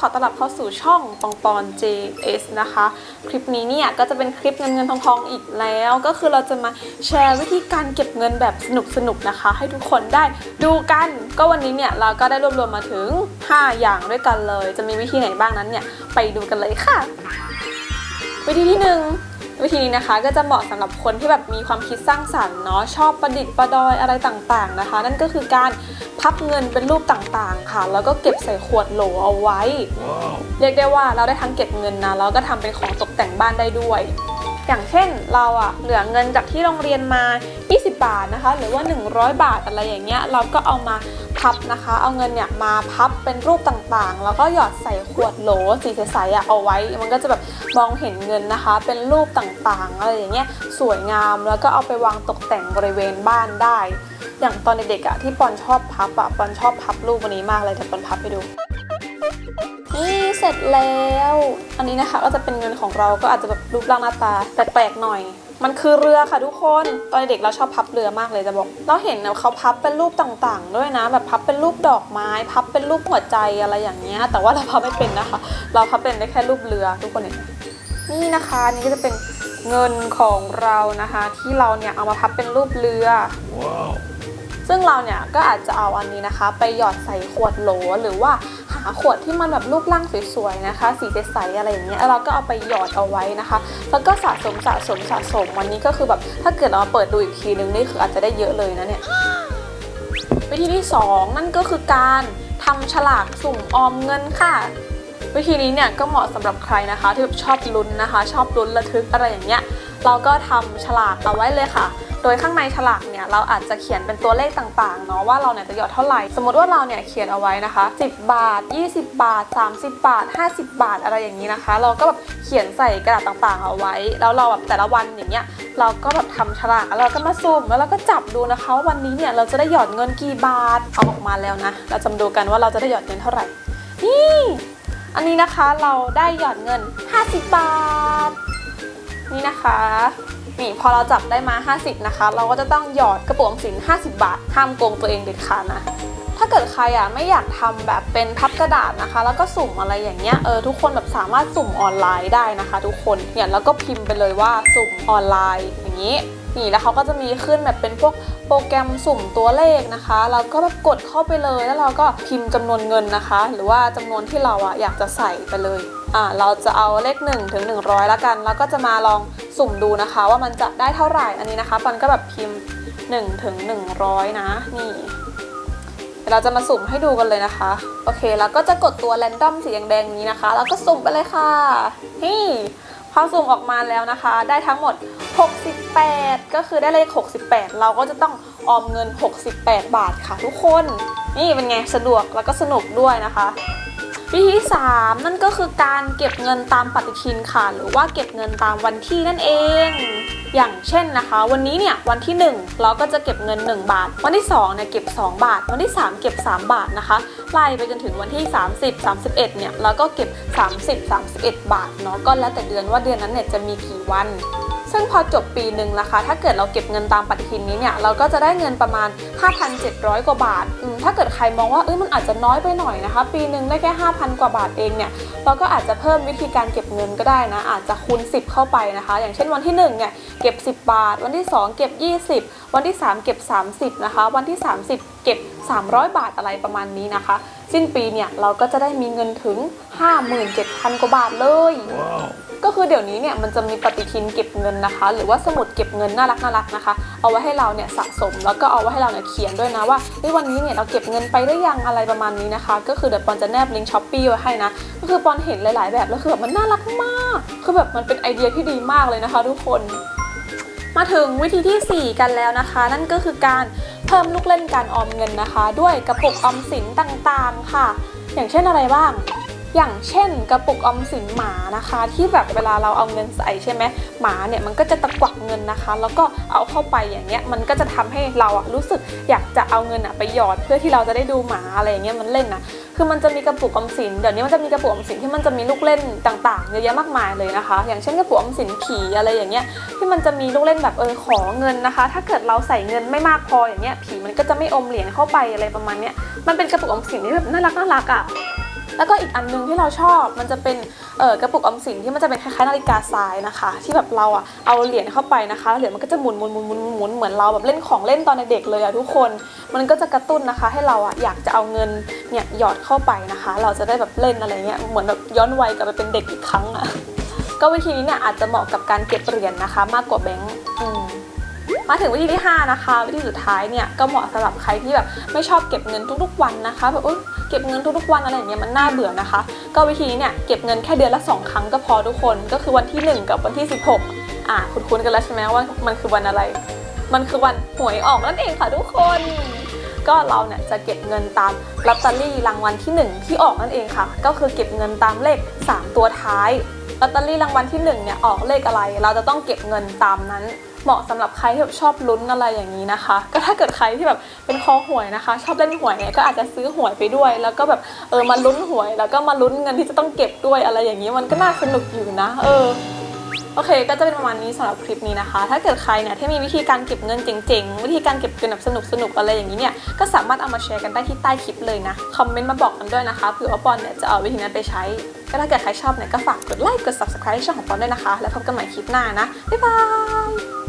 ขอต้อนรับเข้าสู่ช่องปองปอน JS นะคะ คลิปนี้เนี่ยก็จะเป็นคลิปเงินเงินทองทองอีกแล้ว ก็คือเราจะมาแชร์วิธีการเก็บเงินแบบสนุกๆนะคะ ให้ทุกคนได้ดูกัน ก็วันนี้เนี่ยเราก็ได้รวบรวมมาถึง 5 อย่างด้วยกันเลย จะมีวิธีไหนบ้างนั้นเนี่ยไปดูกันเลยค่ะ วิธีที่หนึ่งวิธีนี้นะคะก็จะเหมาะสำหรับคนที่แบบมีความคิดสร้างสรรค์เนาะชอบประดิษฐ์ประดอยอะไรต่างๆนะคะ นั่นก็คือการ พับเงินเป็นรูปต่างๆ ค่ะ แล้วก็เก็บใส่ขวดโหลเอาไว้ เรียกได้ว่าเราได้ทั้งเก็บเงินนะแล้วก็ทำเป็นของตกแต่งบ้านได้ด้วย อย่างเช่นเราอะเหลือเงินจากที่โรงเรียนมา 20 บาทนะคะ หรือว่า 100 บาทอะไรอย่างเงี้ย เราก็เอามาพับนะคะ เอาเงินเนี่ยมาพับเป็นรูปต่างๆ แล้วก็หยอดใส่ขวดโหลสีใสๆอะเอาไว้ มันก็จะแบบมองเห็นเงินนะคะ เป็นรูปต่างๆ อะไรอย่างเงี้ย สวยงาม แล้วก็เอาไปวางตกแต่งบริเวณบ้านได้ อย่างตอนเด็กๆอะที่ปอนชอบพับอะปอนชอบพับรูปวันนี้มากเลยเดี๋ยวปอนพับไปดูนี่เสร็จแล้ว อันนี้นะคะก็จะเป็นเงินของเราก็อาจจะแบบรูปร่างหน้าตาแปลกๆหน่อย มันคือเรือค่ะทุกคน ตอนเด็กเราชอบพับเรือมากเลยจะบอก เราเห็นนะเขาพับเป็นรูปต่างๆ ด้วยนะ แบบพับเป็นรูปดอกไม้ พับเป็นรูปหัวใจอะไรอย่างเงี้ย แต่ว่าเราพับไม่เป็นนะคะ เราพับเป็นได้แค่รูปเรือทุกคนเห็นนี่นะคะนี่ก็จะเป็น เงินของเรานะคะ ที่เราเนี่ยเอามาพับเป็นรูปเรือซึ่งเราเนี่ยก็อาจจะเอาอันนี้นะคะ ไปหยอดใส่ขวดโหลหรือว่าหาขวดที่มันแบบรูปร่างสวยๆนะคะ สีใสๆอะไรอย่างเงี้ยแล้วเราก็เอาไปหยอดเอาไว้นะคะ แล้วก็สะสมสะสมสะสมวันนี้ก็คือแบบถ้าเกิดเรามาเปิดดูอีกทีนึงนี่คืออาจจะได้เยอะเลยนะเนี่ยวิธีที่ 2 นั่นก็คือการทำฉลากสุ่มออมเงินค่ะ วิธีนี้เนี่ยก็เหมาะสำหรับใครนะคะ ที่แบบชอบลุ้นนะคะ ชอบลุ้นระทึกอะไรอย่างเงี้ยเราก็ทำฉลากเอาไว้เลยค่ะ โดยข้างในฉลากเนี่ยเราอาจจะเขียนเป็นตัวเลขต่างๆเนาะว่าเราเนี่ยจะหยอดเท่าไหร่ สมมติว่าเราเนี่ยเขียนเอาไว้นะคะ 10 บาท 20 บาท 30 บาท 50 บาทอะไรอย่างนี้นะคะ เราก็แบบเขียนใส่กระดาษต่างๆ เอาไว้ แล้วเราแบบแต่ละวันอย่างเงี้ยเราก็แบบทำฉลากแล้วเราก็มาซูมแล้วเราก็จับดูนะคะว่าวันนี้เนี่ยเราจะได้หยอดเงินกี่บาทเอาออกมาแล้วนะ เราจะมาดูกันว่าเราจะได้หยอดเงินเท่าไหร่ อันนี้นะคะเราได้หยอดเงิน 50 บาท นี่นะคะนี่พอเราจับได้มา 50 นะคะ เราก็จะต้องหยอดกระปุกออมสิน 50 บาท ห้ามโกงตัวเองเด็ดขาดนะถ้าเกิดใครอะไม่อยากทำแบบเป็นพับกระดาษนะคะ แล้วก็สุ่มอะไรอย่างเงี้ยเออทุกคนแบบสามารถสุ่มออนไลน์ได้นะคะ ทุกคนเนี่ยแล้วก็พิมพ์ไปเลยว่าสุ่มออนไลน์อย่างนี้ นี่แล้วเขาก็จะมีขึ้นแบบเป็นพวกโปรแกรมสุ่มตัวเลขนะคะ เราก็แบบกดเข้าไปเลยแล้วเราก็พิมพ์จำนวนเงินนะคะ หรือว่าจำนวนที่เราอะอยากจะใส่ไปเลยอ่าเราจะเอาเลข1ถึง100แล้วกัน แล้วก็จะมาลองสุ่มดูนะคะ ว่ามันจะได้เท่าไหร่อันนี้นะคะปันก็แบบพิมพ์1ถึง100 นะนี่เดี๋ยวเราจะมาสุ่มให้ดูกันเลยนะคะ โอเค แล้วก็จะกดตัวแรนดอมสีแดงๆนี้นะคะ แล้วก็สุ่มไปเลยค่ะนี่ พอสุ่มออกมาแล้วนะคะ ได้ทั้งหมด 68 ก็คือได้เลข 68 เราก็จะต้องออมเงิน 68 บาทค่ะทุกคน นี่เป็นไงสะดวกแล้วก็สนุกด้วยนะคะ วิธีที่3นั่นก็คือการเก็บเงินตามปฏิทินค่ะ หรือว่าเก็บเงินตามวันที่นั่นเอง อย่างเช่นนะคะ วันนี้เนี่ยวันที่ 1 เราก็จะเก็บเงิน 1 บาท วันที่2เนี่ยเก็บ 2 บาท วันที่ 3 เก็บ 3 บาทนะคะไล่ไปจนถึงวันที่ 30 31เนี่ยเราก็เก็บ 30 31 บาทเนาะก็แล้วแต่เดือนว่าเดือนนั้นเนี่ยจะมีกี่วัน ซึ่งพอจบปีหนึ่งนะคะ ถ้าเกิดเราเก็บเงินตามปฏิทินนี้เนี่ย เราก็จะได้เงินประมาณ 5,700 กว่าบาทอืมถ้าเกิดใครมองว่าเอ้ยมันอาจจะน้อยไปหน่อยนะคะ ปีหนึ่งได้แค่ 5,000 กว่าบาทเองเนี่ย เราก็อาจจะเพิ่มวิธีการเก็บเงินก็ได้นะ อาจจะคูณ 10 เข้าไปนะคะ อย่างเช่นวันที่1เนี่ย เก็บ 10 บาท วันที่ 2 เก็บ 20 วันที่ 3 เก็บ 30นะคะ วันที่ 30 เก็บ 300 บาทอะไรประมาณนี้นะคะ สิ้นปีเนี่ยเราก็จะได้มีเงินถึง 57,000 กว่าบาทเลยก็คือเดี๋ยวนี้เนี่ยมันจะมีปฏิทินเก็บเงินนะคะ หรือว่าสมุดเก็บเงินน่ารักน่ารักนะคะ เอาไว้ให้เราเนี่ยสะสมแล้วก็เอาไว้ให้เราเนี่ยเขียนด้วยนะว่าเฮ้ยวันนี้เนี่ยเราเก็บเงินไปได้ยังอะไรประมาณนี้นะคะ ก็คือเดี๋ยวปอนจะแนบลิงก์ช้อปปี้ไว้ให้นะก็คือปอนเห็นหลาย ๆ แบบแล้วคือแบบมันน่ารักมาก คือแบบมันเป็นไอเดียที่ดีมากเลยนะคะ ทุกคน มาถึงวิธีที่ 4 กันแล้วนะคะ นั่นก็คือการเพิ่มลูกเล่นการออมเงินนะคะ ด้วยกระปุกออมสินต่างๆค่ะ อย่างเช่นอะไรบ้าง อย่างเช่นกระปุกออมสินหมานะคะ ที่แบบเวลาเราเอาเงินใส่ใช่ไหมหมาเนี่ยมันก็จะตะกวักเงินนะคะ แล้วก็เอาเข้าไปอย่างเงี้ยมันก็จะทำให้เราอะรู้สึกอยากจะเอาเงินอะไปหยอดเพื่อที่เราจะได้ดูหมาอะไรอย่างเงี้ยมันเล่นนะคือมันจะมีกระปุกออมสินเดี๋ยวนี้มันจะมีกระปุกออมสินที่มันจะมีลูกเล่นต่างๆเยอะแยะมากมายเลยนะคะ อย่างเช่นกระปุกออมสินผีอะไรอย่างเงี้ยที่มันจะมีลูกเล่นแบบเออขอเงินนะคะ ถ้าเกิดเราใส่เงินไม่มากพออย่างเงี้ยผีมันก็จะไม่อมเหรียญเข้าไปอะไรประมาณเนี้ยมันเป็นกระปุกออมสินที่แบบน่ารักน่ารักอะ แล้วก็อีกอันหนึงที่เราชอบมันจะเป็นเกระปุกออมสินที่มันจะเป็นคล้ายๆนาฬิกาทรายนะคะ ที่แบบเราอะเอาเหรียญเข้าไปนะคะเหรียญมันก็จะหมุนหมุนหมุนหมุนหมุนเหมือนเราแบบเล่นของเล่นตอนเด็กเลยอะทุกคน มันก็จะกระตุ้นนะคะ ให้เราอะอยากจะเอาเงินเนี่ยหยอดเข้าไปนะคะ เราจะได้แบบเล่นอะไรเงี้ยเหมือนแบบย้อนวัยกลับไปเป็นเด็กอีกครั้งอะก็วิธีนี้เนี่ยอาจจะเหมาะกับการเก็บเหรียญนะคะ มากกว่าแบงก์ มาถึงวิธีที่ 5 นะคะ วิธีสุดท้ายเนี่ยก็เหมาะสำหรับใครที่แบบไม่ชอบเก็บเงินทุกๆวันนะคะแบบอุ๊ยเก็บเงินทุกๆวันอะไรอย่างเงี้ยมันน่าเบื่อนะคะ ก็วิธีนี้เนี่ยเก็บเงินแค่เดือนละ 2 ครั้งก็พอทุกคน ก็คือวันที่ 1 กับวันที่ 16อะคุ้นๆกันแล้วใช่ไหมว่ามันคือวันอะไร มันคือวันหวยออกนั่นเองค่ะทุกคนก็เราเนี่ยจะเก็บเงินตามลอตเตอรี่รางวัลที่ 1 ที่ออกนั่นเองค่ะ ก็คือเก็บเงินตามเลข 3 ตัวท้ายลอตเตอรี่รางวัลที่1เนี่ยออกเลขอะไร เราจะต้องเก็บเงินตามนั้น เหมาะสำหรับใครที่แบบชอบลุ้นอะไรอย่างนี้นะคะ ก็ถ้าเกิดใครที่แบบเป็นคอหวยนะคะ ชอบเล่นหวยเนี่ยก็อาจจะซื้อหวยไปด้วย แล้วก็แบบเออมาลุ้นหวย แล้วก็มาลุ้นเงินที่จะต้องเก็บด้วยอะไรอย่างนี้มันก็น่าสนุกอยู่นะ เออโอเค ก็จะเป็นประมาณนี้สำหรับคลิปนี้นะคะ ถ้าเกิดใครเนี่ยที่มีวิธีการเก็บเงินเจ๋งๆ วิธีการเก็บเงินแบบสนุกๆ อะไรอย่างนี้เนี่ย ก็สามารถเอามาแชร์กันได้ที่ใต้คลิปเลยนะ คอมเมนต์มาบอกกันด้วยนะคะ เผื่อว่าปอนเนี่ยจะเอาวิธีนั้นไปใช้ ก็ถ้าเกิดใครชอบเนี่ยก็ฝากกดไลค์ กด subscribe ช่องของปอนด้วยนะคะ แล้วพบกันใหม่คลิปหน้านะ บ๊ายบาย